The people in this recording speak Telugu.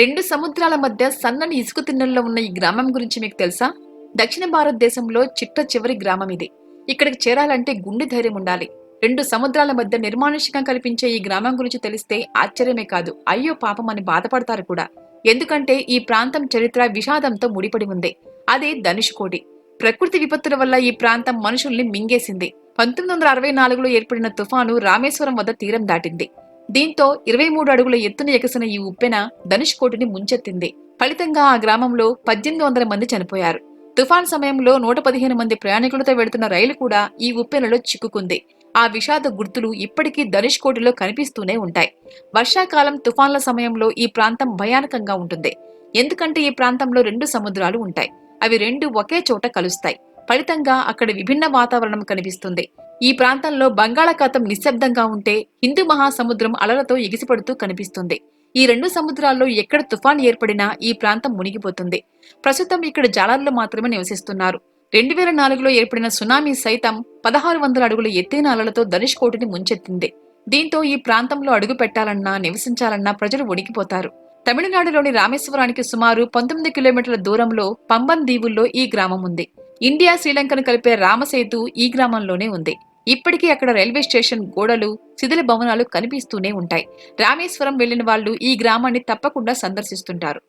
రెండు సముద్రాల మధ్య సన్నని ఇసుక తిన్నెల్లో ఉన్న ఈ గ్రామం గురించి మీకు తెలుసా? దక్షిణ భారతదేశంలో చిట్ట చివరి గ్రామం ఇది. ఇక్కడికి చేరాలంటే గుండె ధైర్యం ఉండాలి. రెండు సముద్రాల మధ్య నిర్మానుష్యంగా కనిపించే ఈ గ్రామం గురించి తెలిస్తే ఆశ్చర్యమే కాదు. అయ్యో పాపం అని బాధపడతారు కూడా. ఎందుకంటే ఈ ప్రాంతం చరిత్ర విషాదంతో ముడిపడి ఉంది. అదే ధనుష్కోటి ప్రకృతి విపత్తుల వల్ల ఈ ప్రాంతం మనుషుల్ని మింగేసింది. పంతొమ్మిది వందల అరవై నాలుగులో ఏర్పడిన తుఫాను రామేశ్వరం వద్ద తీరం దాటింది. దీంతో ఇరవై మూడు అడుగుల ఎత్తున ఎగసిన ఈ ఉప్పెన ధనుష్ కోటిని ముంచెత్తింది. ఫలితంగా ఆ గ్రామంలో పద్దెనిమిది వందల మంది చనిపోయారు. తుఫాన్ సమయంలో నూట పదిహేను మంది ప్రయాణికులతో వెడుతున్న రైలు కూడా ఈ ఉప్పెనలో చిక్కుకుంది. ఆ విషాద గుర్తులు ఇప్పటికీ ధనుష్ కోటిలో కనిపిస్తూనే ఉంటాయి. వర్షాకాలం తుఫాన్ల సమయంలో ఈ ప్రాంతం భయానకంగా ఉంటుంది. ఎందుకంటే ఈ ప్రాంతంలో రెండు సముద్రాలు ఉంటాయి. అవి రెండు ఒకే చోట కలుస్తాయి. ఫలితంగా అక్కడ విభిన్న వాతావరణం కనిపిస్తుంది. ఈ ప్రాంతంలో బంగాళాఖాతం నిశ్శబ్దంగా ఉంటే హిందూ మహాసముద్రం అలలతో ఎగిసిపడుతూ కనిపిస్తుంది. ఈ రెండు సముద్రాల్లో ఎక్కడ తుఫాన్ ఏర్పడినా ఈ ప్రాంతం మునిగిపోతుంది. ప్రస్తుతం ఇక్కడ జాలర్లు మాత్రమే నివసిస్తున్నారు. రెండు వేల నాలుగులో ఏర్పడిన సునామీ సైతం పదహారు వందల అడుగుల ఎత్తైన అలలతో ధనుష్కోటిని ముంచెత్తింది. దీంతో ఈ ప్రాంతంలో అడుగు పెట్టాలన్నా నివసించాలన్నా ప్రజలు వణికిపోతారు తమిళనాడులోని రామేశ్వరానికి సుమారు పంతొమ్మిది కిలోమీటర్ల దూరంలో పంబన్ దీవుల్లో ఈ గ్రామం ఉంది. ఇండియా శ్రీలంకను కలిపే రామసేతు ఈ గ్రామంలోనే ఉంది. ఇప్పటికీ అక్కడ రైల్వే స్టేషన్ గోడలు శిథిల భవనాలు కనిపిస్తూనే ఉంటాయి. రామేశ్వరం వెళ్ళిన వాళ్ళు ఈ గ్రామాన్ని తప్పకుండా సందర్శిస్తుంటారు.